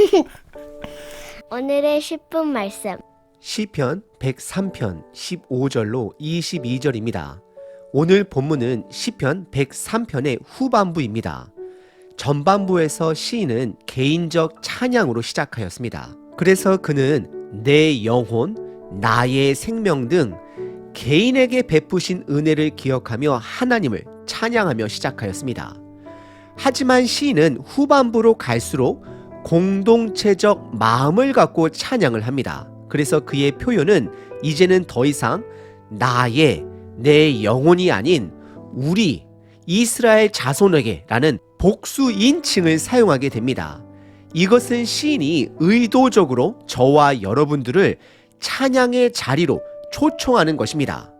오늘의 10분 말씀. 시편 103편 15절로 22절입니다. 오늘 본문은 시편 103편의 후반부입니다. 전반부에서 시인은 개인적 찬양으로 시작하였습니다. 그래서 그는 내 영혼, 나의 생명 등 개인에게 베푸신 은혜를 기억하며 하나님을 찬양하며 시작하였습니다. 하지만 시인은 후반부로 갈수록 공동체적 마음을 갖고 찬양을 합니다. 그래서 그의 표현은 이제는 더 이상 나의 내 영혼이 아닌 우리 이스라엘 자손에게 라는 복수 인칭을 사용하게 됩니다. 이것은 시인이 의도적으로 저와 여러분들을 찬양의 자리로 초청하는 것입니다.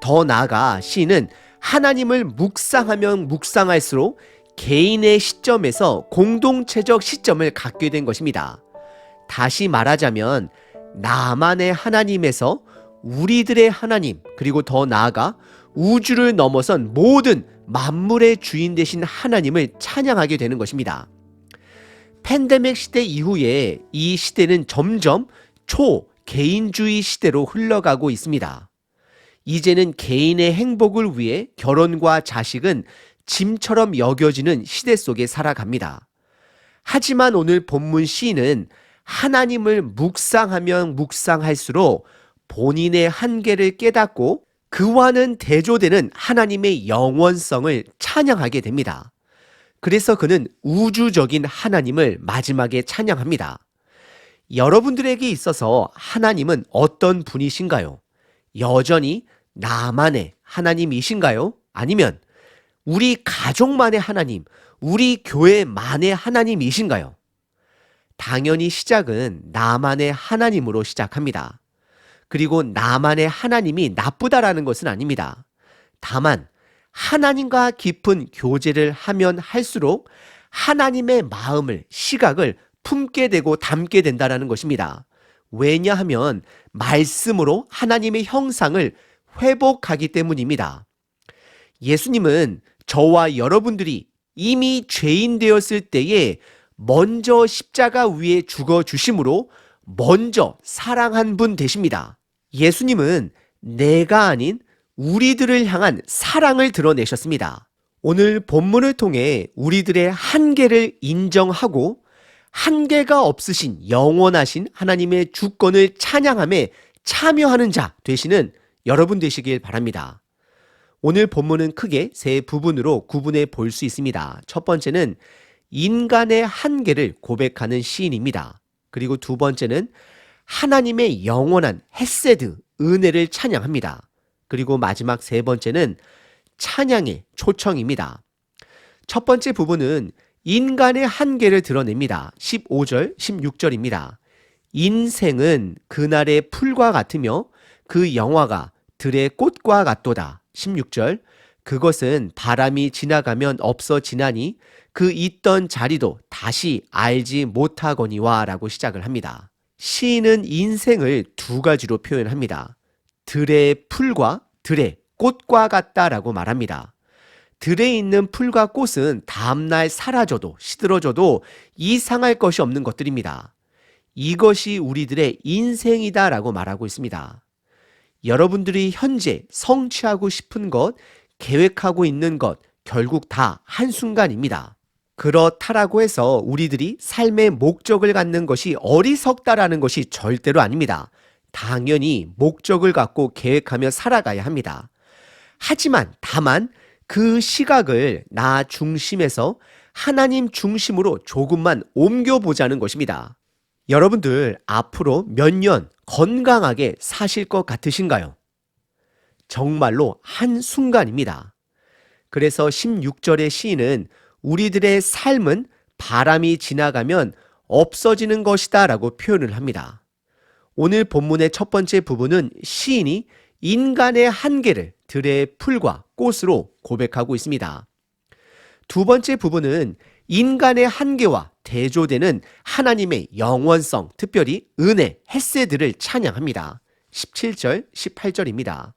더 나아가 시인은 하나님을 묵상하면 묵상할수록 개인의 시점에서 공동체적 시점을 갖게 된 것입니다. 다시 말하자면 나만의 하나님에서 우리들의 하나님 그리고 더 나아가 우주를 넘어선 모든 만물의 주인 되신 하나님을 찬양하게 되는 것입니다. 팬데믹 시대 이후에 이 시대는 점점 초 개인주의 시대로 흘러가고 있습니다. 이제는 개인의 행복을 위해 결혼과 자식은 짐처럼 여겨지는 시대 속에 살아갑니다. 하지만 오늘 본문 시인은 하나님을 묵상하면 묵상할수록 본인의 한계를 깨닫고 그와는 대조되는 하나님의 영원성을 찬양하게 됩니다. 그래서 그는 우주적인 하나님을 마지막에 찬양합니다. 여러분들에게 있어서 하나님은 어떤 분이신가요? 여전히 나만의 하나님이신가요? 아니면 우리 가족만의 하나님, 우리 교회만의 하나님이신가요? 당연히 시작은 나만의 하나님으로 시작합니다. 그리고 나만의 하나님이 나쁘다라는 것은 아닙니다. 다만 하나님과 깊은 교제를 하면 할수록 하나님의 마음을, 시각을 품게 되고 담게 된다라는 것입니다. 왜냐하면 말씀으로 하나님의 형상을 회복하기 때문입니다. 예수님은 저와 여러분들이 이미 죄인 되었을 때에 먼저 십자가 위에 죽어 주심으로 먼저 사랑한 분 되십니다. 예수님은 내가 아닌 우리들을 향한 사랑을 드러내셨습니다. 오늘 본문을 통해 우리들의 한계를 인정하고 한계가 없으신 영원하신 하나님의 주권을 찬양함에 참여하는 자 되시는 여러분 되시길 바랍니다. 오늘 본문은 크게 세 부분으로 구분해 볼 수 있습니다. 첫 번째는 인간의 한계를 고백하는 시인입니다. 그리고 두 번째는 하나님의 영원한 햇세드, 은혜를 찬양합니다. 그리고 마지막 세 번째는 찬양의 초청입니다. 첫 번째 부분은 인간의 한계를 드러냅니다. 15절, 16절입니다. 인생은 그날의 풀과 같으며 그 영화가 들의 꽃과 같도다. 16절. 그것은 바람이 지나가면 없어지나니 그 있던 자리도 다시 알지 못하거니와 라고 시작을 합니다. 시인은 인생을 두 가지로 표현합니다. 들의 풀과 들의 꽃과 같다 라고 말합니다. 들에 있는 풀과 꽃은 다음날 사라져도 시들어져도 이상할 것이 없는 것들입니다. 이것이 우리들의 인생이다 라고 말하고 있습니다. 여러분들이 현재 성취하고 싶은 것, 계획하고 있는 것, 결국 다 한순간입니다. 그렇다라고 해서 우리들이 삶의 목적을 갖는 것이 어리석다라는 것이 절대로 아닙니다. 당연히 목적을 갖고 계획하며 살아가야 합니다. 하지만 다만 그 시각을 나 중심에서 하나님 중심으로 조금만 옮겨보자는 것입니다. 여러분들 앞으로 몇 년 건강하게 사실 것 같으신가요? 정말로 한순간입니다. 그래서 16절의 시인은 우리들의 삶은 바람이 지나가면 없어지는 것이다 라고 표현을 합니다. 오늘 본문의 첫 번째 부분은 시인이 인간의 한계를 들의 풀과 꽃으로 고백하고 있습니다. 두 번째 부분은 인간의 한계와 대조되는 하나님의 영원성, 특별히 은혜, 햇세들을 찬양합니다. 17절, 18절입니다.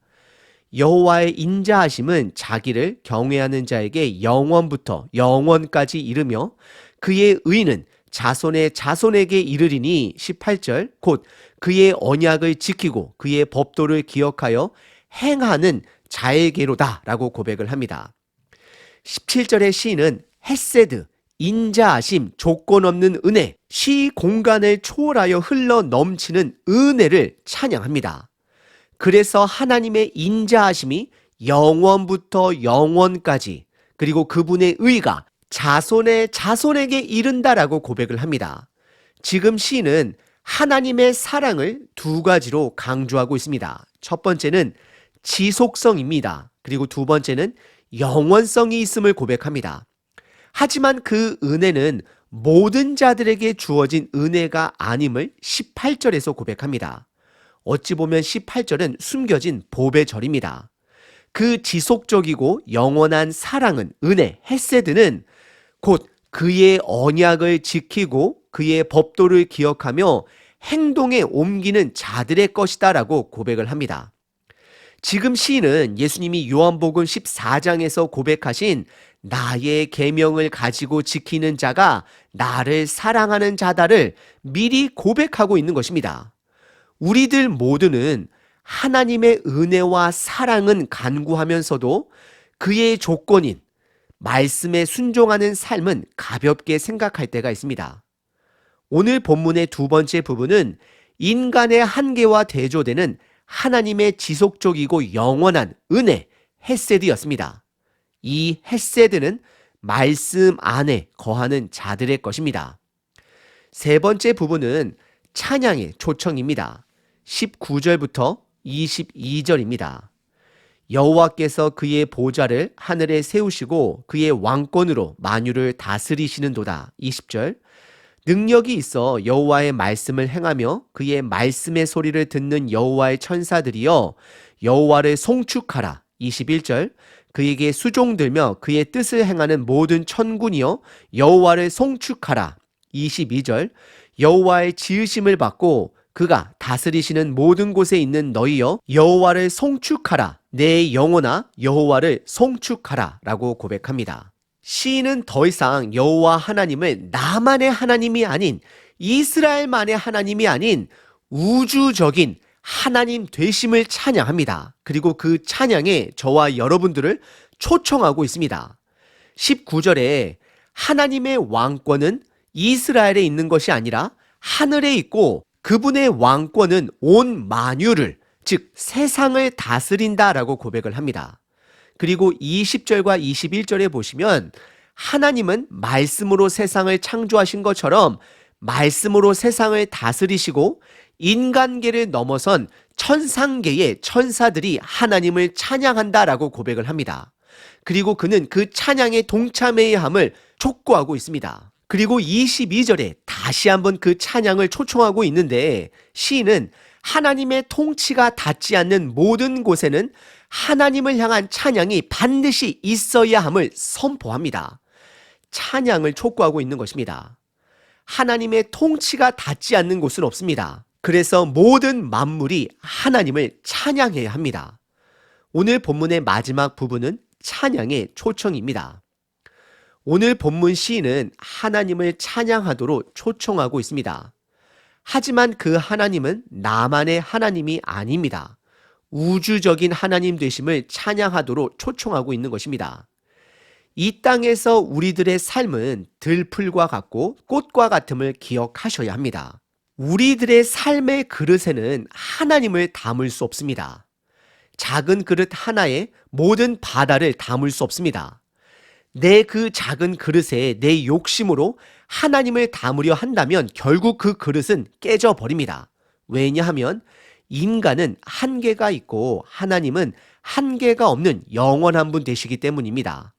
여호와의 인자하심은 자기를 경외하는 자에게 영원부터 영원까지 이르며 그의 의는 자손의 자손에게 이르리니 18절 곧 그의 언약을 지키고 그의 법도를 기억하여 행하는 자에게로다라고 고백을 합니다. 17절의 시인은 햇세드, 인자하심, 조건 없는 은혜, 시 공간을 초월하여 흘러 넘치는 은혜를 찬양합니다. 그래서 하나님의 인자하심이 영원부터 영원까지 그리고 그분의 의가 자손의 자손에게 이른다라고 고백을 합니다. 지금 시인은 하나님의 사랑을 두 가지로 강조하고 있습니다. 첫 번째는 지속성입니다. 그리고 두 번째는 영원성이 있음을 고백합니다. 하지만 그 은혜는 모든 자들에게 주어진 은혜가 아님을 18절에서 고백합니다. 어찌 보면 18절은 숨겨진 복의 절입니다. 그 지속적이고 영원한 사랑은 은혜, 햇세드는 곧 그의 언약을 지키고 그의 법도를 기억하며 행동에 옮기는 자들의 것이다라고 고백을 합니다. 지금 시인은 예수님이 요한복음 14장에서 고백하신 나의 계명을 가지고 지키는 자가 나를 사랑하는 자다를 미리 고백하고 있는 것입니다. 우리들 모두는 하나님의 은혜와 사랑은 간구하면서도 그의 조건인 말씀에 순종하는 삶은 가볍게 생각할 때가 있습니다. 오늘 본문의 두 번째 부분은 인간의 한계와 대조되는 하나님의 지속적이고 영원한 은혜, 햇세드였습니다. 이 햇세드는 말씀 안에 거하는 자들의 것입니다. 세 번째 부분은 찬양의 초청입니다. 19절부터 22절입니다. 여호와께서 그의 보좌를 하늘에 세우시고 그의 왕권으로 만유를 다스리시는도다. 20절. 능력이 있어 여호와의 말씀을 행하며 그의 말씀의 소리를 듣는 여호와의 천사들이여 여호와를 송축하라. 21절. 그에게 수종들며 그의 뜻을 행하는 모든 천군이여 여호와를 송축하라. 22절. 여호와의 지으심을 받고 그가 다스리시는 모든 곳에 있는 너희여 여호와를 송축하라 내 영혼아 여호와를 송축하라라고 고백합니다. 시인은 더 이상 여호와 하나님을 나만의 하나님이 아닌 이스라엘만의 하나님이 아닌 우주적인 하나님 되심을 찬양합니다. 그리고 그 찬양에 저와 여러분들을 초청하고 있습니다. 19절에 하나님의 왕권은 이스라엘에 있는 것이 아니라 하늘에 있고 그분의 왕권은 온 만유를, 즉 세상을 다스린다라고 고백을 합니다. 그리고 20절과 21절에 보시면 하나님은 말씀으로 세상을 창조하신 것처럼 말씀으로 세상을 다스리시고 인간계를 넘어선 천상계의 천사들이 하나님을 찬양한다라고 고백을 합니다. 그리고 그는 그 찬양에 동참해야 함을 촉구하고 있습니다. 그리고 22절에 다시 한번 그 찬양을 초청하고 있는데 시인은 하나님의 통치가 닿지 않는 모든 곳에는 하나님을 향한 찬양이 반드시 있어야 함을 선포합니다. 찬양을 촉구하고 있는 것입니다. 하나님의 통치가 닿지 않는 곳은 없습니다. 그래서 모든 만물이 하나님을 찬양해야 합니다. 오늘 본문의 마지막 부분은 찬양의 초청입니다. 오늘 본문 시인은 하나님을 찬양하도록 초청하고 있습니다. 하지만 그 하나님은 나만의 하나님이 아닙니다. 우주적인 하나님 되심을 찬양하도록 초청하고 있는 것입니다. 이 땅에서 우리들의 삶은 들풀과 같고 꽃과 같음을 기억하셔야 합니다. 우리들의 삶의 그릇에는 하나님을 담을 수 없습니다. 작은 그릇 하나에 모든 바다를 담을 수 없습니다. 내 그 작은 그릇에 내 욕심으로 하나님을 담으려 한다면 결국 그 그릇은 깨져 버립니다. 왜냐하면 인간은 한계가 있고 하나님은 한계가 없는 영원한 분 되시기 때문입니다.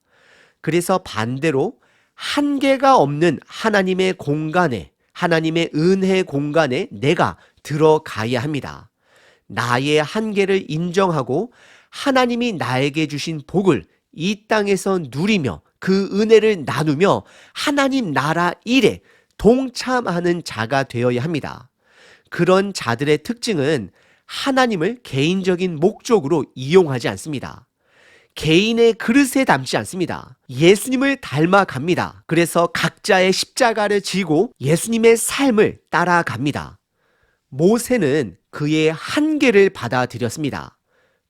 그래서 반대로 한계가 없는 하나님의 공간에, 하나님의 은혜 공간에 내가 들어가야 합니다. 나의 한계를 인정하고 하나님이 나에게 주신 복을 이 땅에서 누리며 그 은혜를 나누며 하나님 나라 일에 동참하는 자가 되어야 합니다. 그런 자들의 특징은 하나님을 개인적인 목적으로 이용하지 않습니다. 개인의 그릇에 담지 않습니다. 예수님을 닮아갑니다. 그래서 각자의 십자가를 지고 예수님의 삶을 따라갑니다. 모세는 그의 한계를 받아들였습니다.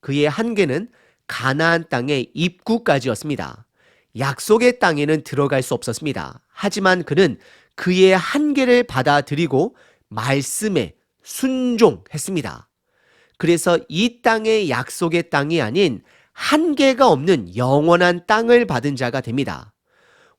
그의 한계는 가나안 땅의 입구까지였습니다. 약속의 땅에는 들어갈 수 없었습니다. 하지만 그는 그의 한계를 받아들이고 말씀에 순종했습니다. 그래서 이 땅의 약속의 땅이 아닌 한계가 없는 영원한 땅을 받은 자가 됩니다.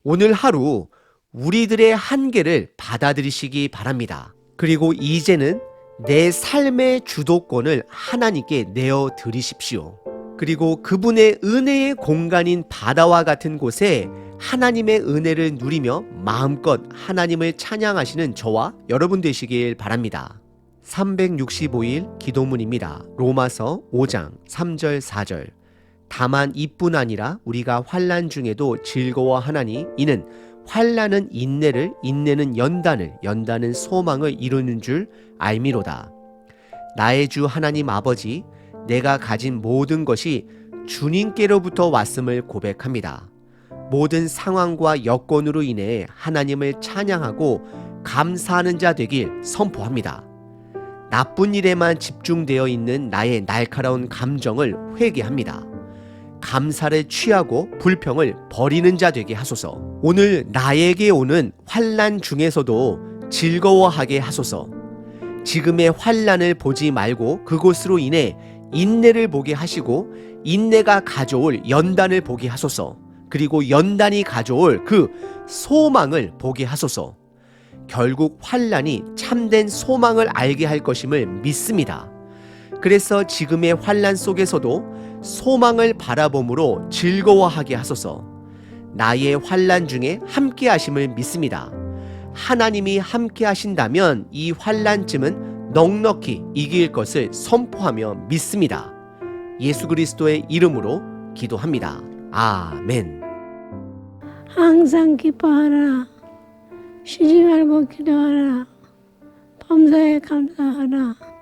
오늘 하루 우리들의 한계를 받아들이시기 바랍니다. 그리고 이제는 내 삶의 주도권을 하나님께 내어 드리십시오. 그리고 그분의 은혜의 공간인 바다와 같은 곳에 하나님의 은혜를 누리며 마음껏 하나님을 찬양하시는 저와 여러분 되시길 바랍니다. 365일 기도문입니다. 로마서 5장 3절 4절. 다만 이뿐 아니라 우리가 환난 중에도 즐거워하나니 이는 환난은 인내를 인내는 연단을 연단은 소망을 이루는 줄 알미로다. 나의 주 하나님 아버지 내가 가진 모든 것이 주님께로부터 왔음을 고백합니다. 모든 상황과 여건으로 인해 하나님을 찬양하고 감사하는 자 되길 선포합니다. 나쁜 일에만 집중되어 있는 나의 날카로운 감정을 회개합니다. 감사를 취하고 불평을 버리는 자 되게 하소서. 오늘 나에게 오는 환란 중에서도 즐거워하게 하소서. 지금의 환란을 보지 말고 그곳으로 인해 인내를 보게 하시고 인내가 가져올 연단을 보게 하소서. 그리고 연단이 가져올 그 소망을 보게 하소서. 결국 환란이 참된 소망을 알게 할 것임을 믿습니다. 그래서 지금의 환란 속에서도 소망을 바라봄으로 즐거워하게 하소서. 나의 환란 중에 함께 하심을 믿습니다. 하나님이 함께 하신다면 이 환란쯤은 넉넉히 이길 것을 선포하며 믿습니다. 예수 그리스도의 이름으로 기도합니다. 아멘. 항상 기뻐하라. 쉬지 말고 기도하라. 범사에 감사하라.